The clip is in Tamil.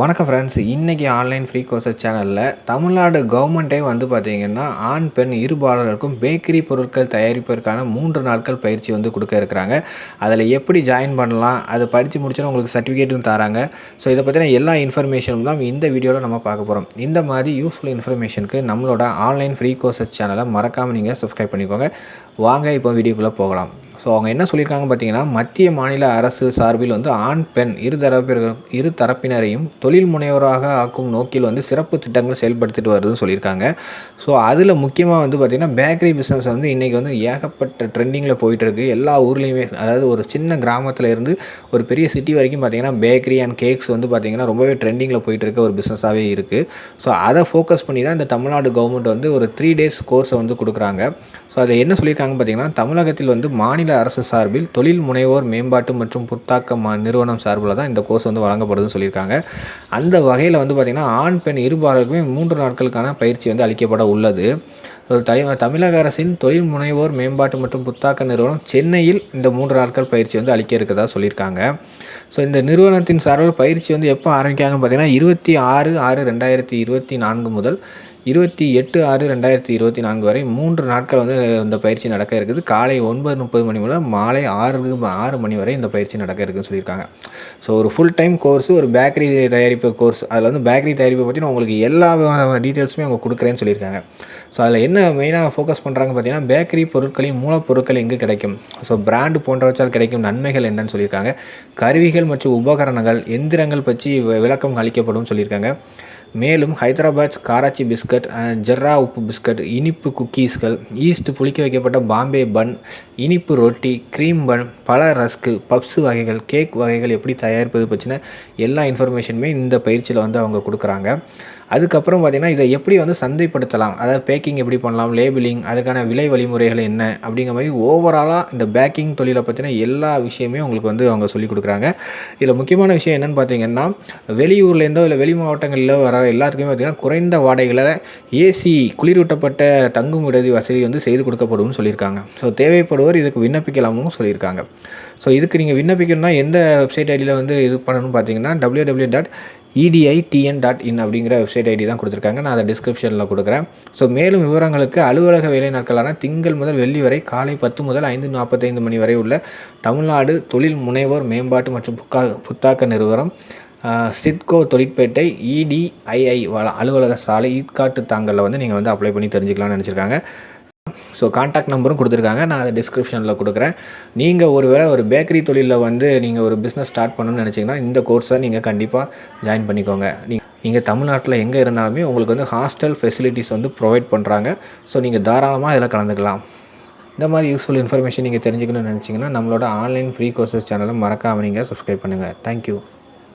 வணக்கம் ஃப்ரெண்ட்ஸ் இன்றைக்கி ஆன்லைன் ஃப்ரீ கோர்சஸ் சேனலில் தமிழ்நாடு கவர்மெண்ட்டே வந்து பார்த்திங்கன்னா ஆண் பெண் இருபாலருக்கும் பேக்கரி பொருட்கள் தயாரிப்பதற்கான மூன்று நாட்கள் பயிற்சி வந்து கொடுக்க இருக்கிறாங்க. அதில் எப்படி ஜாயின் பண்ணலாம் அதை படித்து முடிச்சோன்னா உங்களுக்கு சர்டிஃபிகேட்டும் தராங்க. ஸோ இதை பற்றின எல்லா இன்ஃபர்மேஷனும் தான் இந்த வீடியோவில் நம்ம பார்க்க போகிறோம் இந்த மாதிரி யூஸ்ஃபுல் இன்ஃபர்மேஷனுக்கு நம்மளோட ஆன்லைன் ஃப்ரீ கோர்சஸ் சேனலை மறக்காமல் நீங்கள் சப்ஸ்கிரைப் பண்ணிக்கோங்க. வாங்க இப்போ வீடியோக்குள்ளே போகலாம். ஸோ அவங்க என்ன சொல்லியிருக்காங்க பார்த்தீங்கன்னா மத்திய மாநில அரசு சார்பில் வந்து ஆண் பெண் இரு தரப்பினர் இரு தரப்பினரையும் தொழில் முனைவராக ஆக்கும் நோக்கில் வந்து சிறப்பு திட்டங்கள் செயல்படுத்திட்டு வருதுன்னு சொல்லியிருக்காங்க. ஸோ அதில் முக்கியமாக வந்து பார்த்திங்கன்னா பேக்கரி பிஸ்னஸ் வந்து இன்றைக்கி வந்து ஏகப்பட்ட ட்ரெண்டிங்கில் போயிட்டுருக்கு. எல்லா ஊர்லேயுமே அதாவது ஒரு சின்ன கிராமத்தில் இருந்து ஒரு பெரிய சிட்டி வரைக்கும் பார்த்திங்கன்னா பேக்கரி அண்ட் கேக்ஸ் வந்து பார்த்திங்கன்னா ரொம்பவே ட்ரெண்டிங்கில் போயிட்டுருக்க ஒரு பிஸ்னஸாகவே இருக்குது ஸோ அதை ஃபோக்கஸ் பண்ணி தான் இந்த தமிழ்நாடு கவர்மெண்ட் வந்து ஒரு த்ரீ டேஸ் கோர்ஸை வந்து கொடுக்குறாங்க. ஸோ அதில் என்ன சொல்லியிருக்காங்க பார்த்திங்கன்னா தமிழகத்தில் வந்து மாநில அரசு சார்பில் தொழில் முனைவோர் மேம்பாட்டு மற்றும் புத்தாக்க மா நிறுவனம் சார்பில் தான் இந்த கோர்ஸ் வந்து வழங்கப்படுதுன்னு சொல்லியிருக்காங்க. அந்த வகையில் வந்து பார்த்திங்கன்னா ஆண் பெண் இருபாளருக்குமே மூன்று நாட்களுக்கான பயிற்சி வந்து அளிக்கப்பட உள்ளது. தமிழக அரசின் தொழில் முனைவோர் மேம்பாட்டு மற்றும் புத்தாக்க நிறுவனம் சென்னையில் இந்த மூன்று நாட்கள் பயிற்சி வந்து அளிக்க இருக்கிறதா சொல்லியிருக்காங்க. ஸோ இந்த நிறுவனத்தின் சார்பில் பயிற்சி வந்து எப்போ ஆரம்பிக்காங்கன்னு பார்த்தீங்கன்னா இருபத்தி ஆறு ஆறு ரெண்டாயிரத்தி இருபத்தி நான்கு முதல் இருபத்தி எட்டு ஆறு ரெண்டாயிரத்தி இருபத்தி நான்கு வரை மூன்று நாட்கள் வந்து இந்த பயிற்சி நடக்க இருக்குது. காலை ஒன்பது முப்பது மணி முதல் மாலை ஆறு ஆறு மணி வரை இந்த பயிற்சி நடக்க இருக்குதுன்னு சொல்லியிருக்காங்க. ஸோ ஒரு ஃபுல் டைம் கோர்ஸ் ஒரு பேக்கரி தயாரிப்பு கோர்ஸ் அதில் வந்து பேக்கரி தயாரிப்பை பற்றி உங்களுக்கு எல்லா டீட்டெயில்ஸுமே அவங்க கொடுக்குறேன்னு சொல்லியிருக்காங்க. ஸோ அதில் என்ன மெயினாக ஃபோக்கஸ் பண்ணுறாங்க பார்த்தீங்கன்னா பேக்கரி பொருட்களின் மூலப்பொருட்கள் எங்கே கிடைக்கும்? ஸோ பிராண்டு போன்றவற்றால் கிடைக்கும் நன்மைகள் என்னன்னு சொல்லியிருக்காங்க. கருவிகள் மற்றும் உபகரணங்கள் எந்திரங்கள் பற்றி விளக்கம் அளிக்கப்படும் சொல்லியிருக்காங்க. மேலும் ஹைதராபாத் காராச்சி பிஸ்கட் ஜெர்ரா உப்பு பிஸ்கட் இனிப்பு குக்கீஸ்கள் ஈஸ்ட் புளிக்க வைக்கப்பட்ட பாம்பே பன் இனிப்பு ரொட்டி க்ரீம் பன் பல ரஸ்க்கு பப்ஸு வகைகள் கேக் வகைகள் எப்படி தயாரிப்பது பற்றின எல்லா இன்ஃபர்மேஷனுமே இந்த பயிற்சியில் வந்து அவங்க கொடுக்குறாங்க. அதுக்கப்புறம் பார்த்திங்கன்னா இதை எப்படி வந்து சந்தைப்படுத்தலாம்? அதாவது பேக்கிங் எப்படி பண்ணலாம்? லேபிளிங் அதுக்கான விலை வழிமுறைகள் என்ன? அப்படிங்கிற மாதிரி ஓவராலாக இந்த பேக்கிங் தொழிலை பற்றின எல்லா விஷயமே உங்களுக்கு வந்து அவங்க சொல்லிக் கொடுக்குறாங்க. இதில் முக்கியமான விஷயம் என்னென்னு பார்த்தீங்கன்னா வெளியூர்லேருந்தோ இல்லை வெளி மாவட்டங்களில் வர எல்லாத்துக்குமே பார்த்திங்கன்னா குறைந்த வாடகைகளில் ஏசி குளிரூட்டப்பட்ட தங்கும் விடுதி வசதி வந்து செய்து கொடுக்கப்படும்னு சொல்லியிருக்காங்க. ஸோ தேவைப்படுவோர் இதுக்கு விண்ணப்பிக்கலாமும் சொல்லியிருக்காங்க. ஸோ இதுக்கு நீங்கள் விண்ணப்பிக்கணும்னா எந்த வெப்சைட் ஐடியில் வந்து இது பண்ணணும்னு பார்த்தீங்கன்னா W W dot E D I T N dot in அப்படிங்கிற வெப்சைட் ஐடி தான் கொடுத்துருக்காங்க. நான் அதை டிஸ்கிரிப்ஷனில் கொடுக்குறேன். ஸோ மேலும் விவரங்களுக்கு அலுவலக வேலை நாட்களான திங்கள் முதல் வெள்ளி வரை காலை பத்து முதல் ஐந்து நாற்பத்தைந்து மணி வரை உள்ள தமிழ்நாடு தொழில் முனைவோர் மேம்பாட்டு மற்றும் புக்கா புத்தாக்க நிறுவனம் சிட்கோ தொழிற்பேட்டை இடிஐஐ அலுவலக சாலை ஈட்காட்டு தாங்கலில் வந்து நீங்கள் வந்து அப்ளை பண்ணி தெரிஞ்சுக்கலாம்னு நினச்சிருக்காங்க. ஸோ காண்டாக்ட் நம்பரும் கொடுத்துருக்காங்க. நான் அதை டிஸ்கிரிப்ஷனில் கொடுக்குறேன். நீங்கள் ஒரு வேளை ஒரு பேக்கரி தொழிலில் வந்து நீங்கள் ஒரு பிஸ்னஸ் ஸ்டார்ட் பண்ணணும்னு நினச்சிங்கன்னா இந்த கோர்ஸை நீங்கள் கண்டிப்பாக ஜாயின் பண்ணிக்கோங்க. நீங்கள் நீங்கள் தமிழ்நாட்டில் எங்கே இருந்தாலுமே உங்களுக்கு வந்து ஹாஸ்டல் ஃபெசிலிட்டிஸ் வந்து ப்ரொவைட் பண்ணுறாங்க ஸோ நீங்கள் தாராளமாக இதில் கலந்துக்கலாம். இந்த மாதிரி யூஸ்ஃபுல் இன்ஃபர்மேஷன் நீங்கள் தெரிஞ்சுக்கணும்னு நினச்சிங்கன்னா நம்மளோட ஆன்லைன் ஃப்ரீ கோர்சஸ் சேனலை மறக்காமல் நீங்கள் சப்ஸ்கிரைப் பண்ணுங்கள் தேங்க்யூ